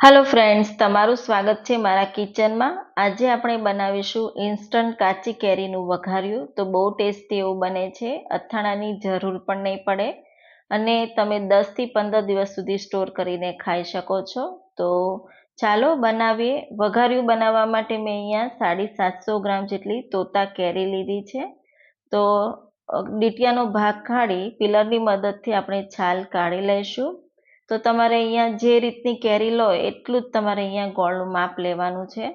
હાલો friends તમારું સ્વાગત છે મારા કિચનમાં. આજે આપણે બનાવીશું ઇન્સ્ટન્ટ કાચી કેરીનું વઘાર્યું. તો બહુ ટેસ્ટી એવું બને છે, અથાણાની જરૂર પણ નહીં પડે. અને તમે દસથી પંદર દિવસ સુધી સ્ટોર કરીને ખાઈ શકો છો. તો ચાલો બનાવીએ. વઘાર્યું બનાવવા માટે મેં અહીંયા સાડી સાતસો ગ્રામ જેટલી તોતા કેરી લીધી છે. તો ડીટિયાનો ભાગ કાઢી, પિલરની મદદથી આપણે છાલ કાઢી લઈશું. તો તમારે અહીંયા જે રીતની કેરી લો, એટલું જ તમારે અહીંયા ગોળનું માપ લેવાનું છે.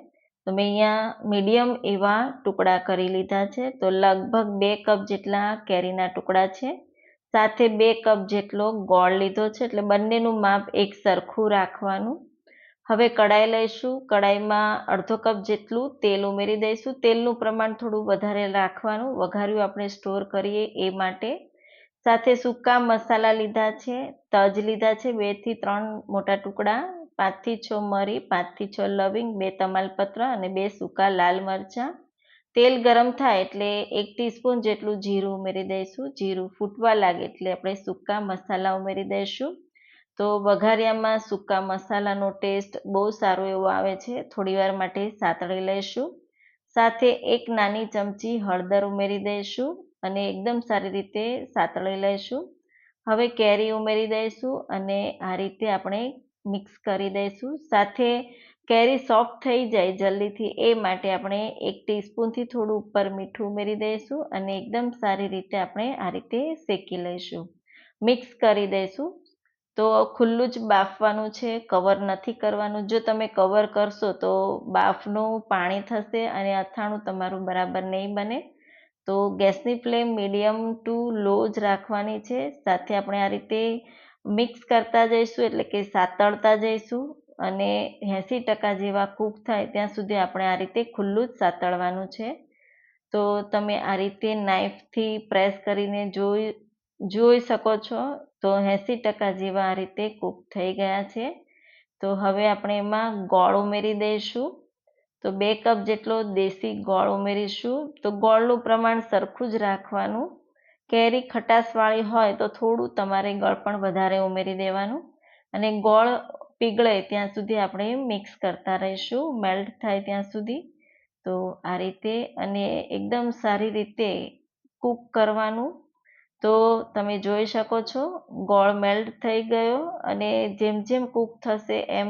તો મેં અહીંયા મીડિયમ એવા ટુકડા કરી લીધા છે. તો લગભગ બે કપ જેટલા કેરીના ટુકડા છે. સાથે બે કપ જેટલો ગોળ લીધો છે. એટલે બંનેનું માપ એક સરખું રાખવાનું. હવે કડાઈ લઈશું. કડાઈમાં અડધો કપ જેટલું તેલ ઉમેરી દઈશું. તેલનું પ્રમાણ થોડું વધારે રાખવાનું. વઘાર્યું આપણે સ્ટોર કરીએ એ માટે. સાથે સૂકા મસાલા લીધા છે, તજ લીધા છે બેથી ત્રણ મોટા ટુકડા પાંચથી છ મરી પાંચથી છ લવિંગ, બે તમાલપત્ર અને બે સૂકા લાલ મરચાં. તેલ ગરમ થાય એટલે એક ટીસ્પૂન જેટલું જીરું ઉમેરી દઈશું. જીરું ફૂટવા લાગે એટલે આપણે સૂકા મસાલા ઉમેરી દઈશું. તો વઘારિયામાં સૂકા મસાલાનો ટેસ્ટ બહુ સારો એવો આવે છે. થોડીવાર માટે સાતળી લઈશું. સાથે એક નાની ચમચી હળદર ઉમેરી દઈશું. અને એકદમ સારી રીતે સાતળી લઈશું. હવે કેરી ઉમેરી દઈશું અને આ રીતે આપણે મિક્સ કરી દઈશું. સાથે કેરી સોફ્ટ થઈ જાય જલ્દીથી એ માટે આપણે એક ટીસ્પૂનથી થોડું ઉપર મીઠું ઉમેરી દઈશું અને એકદમ સારી રીતે આપણે આ રીતે શેકી લઈશું. મિક્સ કરી દઈશું. તો ખુલ્લું જ બાફવાનું છે, કવર નથી કરવાનું. જો તમે કવર કરશો તો બાફનું પાણી થશે અને અથાણું તમારું બરાબર નહીં બને. તો ગેસની ફ્લેમ મીડિયમ ટુ લો જ રાખવાની છે. સાથે આપણે આ રીતે મિક્સ કરતા જઈશું, એટલે કે સાતળતા જઈશું અને એંસી ટકા જેવા કૂક થાય ત્યાં સુધી આપણે આ રીતે ખુલ્લું જ સાતળવાનું છે. તો તમે આ રીતે નાઇફથી પ્રેસ કરીને જોઈ જોઈ શકો છો. તો એંસી ટકા જેવા આ રીતે કૂક થઈ ગયા છે. તો હવે આપણે એમાં ગોળ ઉમેરી દઈશું. તો બે કપ જેટલો દેશી ગોળ ઉમેરીશું. તો ગોળનું પ્રમાણ સરખું જ રાખવાનું. કેરી ખટાશવાળી હોય તો થોડું તમારે ગળ પણ વધારે ઉમેરી દેવાનું. અને ગોળ પીગળે ત્યાં સુધી આપણે મિક્સ કરતા રહીશું. મેલ્ટ થાય ત્યાં સુધી. તો આ રીતે અને એકદમ સારી રીતે કૂક કરવાનું. તો તમે જોઈ શકો છો, ગોળ મેલ્ટ થઈ ગયો અને જેમ જેમ કૂક થશે એમ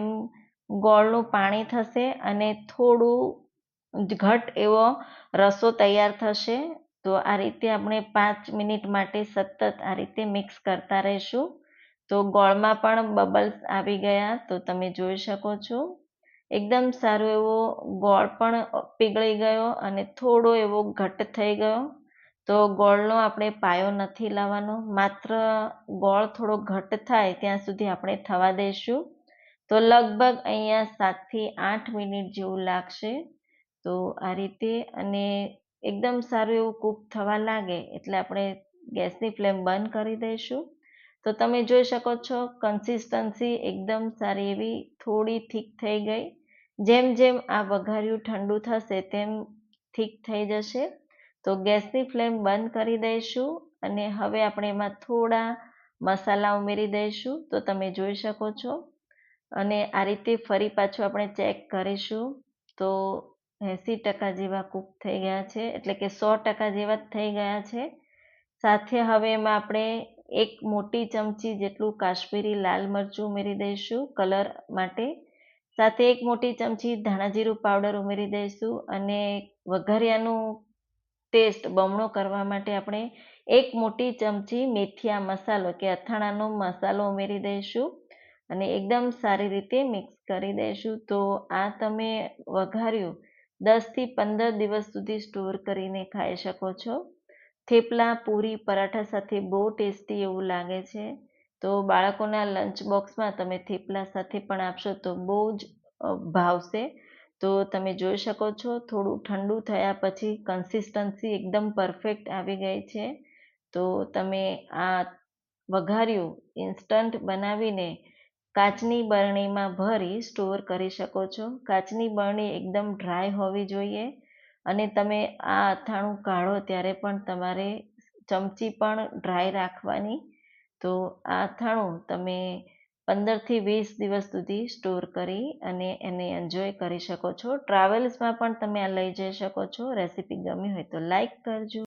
ગોળનું પાણી થશે અને થોડું ઘટ એવો રસો તૈયાર થશે. તો આ રીતે આપણે પાંચ મિનિટ માટે સતત આ રીતે મિક્સ કરતા રહીશું. તો ગોળમાં પણ બબલ્સ આવી ગયા, તો તમે જોઈ શકો છો. એકદમ સારો એવો ગોળ પણ પીગળી ગયો અને થોડો એવો ઘટ થઈ ગયો. તો ગોળનો આપણે પાયો નથી લાવવાનો, માત્ર ગોળ થોડો ઘટ થાય ત્યાં સુધી આપણે થવા દઈશું. તો લગભગ અહીંયા સાતથી આઠ મિનિટ જેવું લાગશે. તો આ રીતે અને એકદમ સારું એવું કૂક થવા લાગે એટલે આપણે ગેસની ફ્લેમ બંધ કરી દઈશું. તો તમે જોઈ શકો છો કન્સિસ્ટન્સી એકદમ સારી એવી થોડી થીક થઈ ગઈ. જેમ જેમ આ વઘાર્યું ઠંડુ થશે તેમ થીક થઈ જશે. તો ગેસની ફ્લેમ બંધ કરી દઈશું અને હવે આપણે એમાં થોડા મસાલા ઉમેરી દઈશું. તો તમે જોઈ શકો છો અને આ રીતે ફરી પાછું આપણે ચેક કરીશું. તો એંસી ટકા જેવા કૂક થઈ ગયા છે, એટલે કે સો ટકા જેવા જ થઈ ગયા છે. સાથે હવે એમાં આપણે એક મોટી ચમચી જેટલું કાશ્મીરી લાલ મરચું ઉમેરી દઈશું કલર માટે. સાથે એક મોટી ચમચી ધાણાજીરું પાવડર ઉમેરી દઈશું અને વઘારિયાનું ટેસ્ટ બમણો કરવા માટે આપણે એક મોટી ચમચી મેથિયા મસાલો કે અથાણાનો મસાલો ઉમેરી દઈશું. અને એકદમ સારી રીતે મિક્સ કરી દઈશું તો આ તમે વઘાર્યું દસથી પંદર દિવસ સુધી સ્ટોર કરીને ખાઈ શકો છો. થેપલા, પૂરી, પરાઠા સાથે બહુ ટેસ્ટી એવું લાગે છે. તો બાળકોના લંચ બોક્સમાં તમે થેપલા સાથે પણ આપશો તો બહુ જ ભાવશે. તો તમે જોઈ શકો છો થોડું ઠંડુ થયા પછી કન્સિસ્ટન્સી એકદમ પરફેક્ટ આવી ગઈ છે. તો તમે આ વઘાર્યું ઇન્સ્ટન્ટ બનાવીને કાચની બરણીમાં ભરી સ્ટોર કરી શકો છો. કાચની બરણી એકદમ ડ્રાય હોવી જોઈએ અને તમે આ અથાણું કાઢો ત્યારે પણ તમારે ચમચી પણ ડ્રાય રાખવાની. તો આ અથાણું તમે પંદરથી વીસ દિવસ સુધી સ્ટોર કરી અને એને એન્જોય કરી શકો છો. ટ્રાવેલ્સમાં પણ તમે આ લઈ જઈ શકો છો. રેસીપી ગમી હોય તો લાઈક કરજો.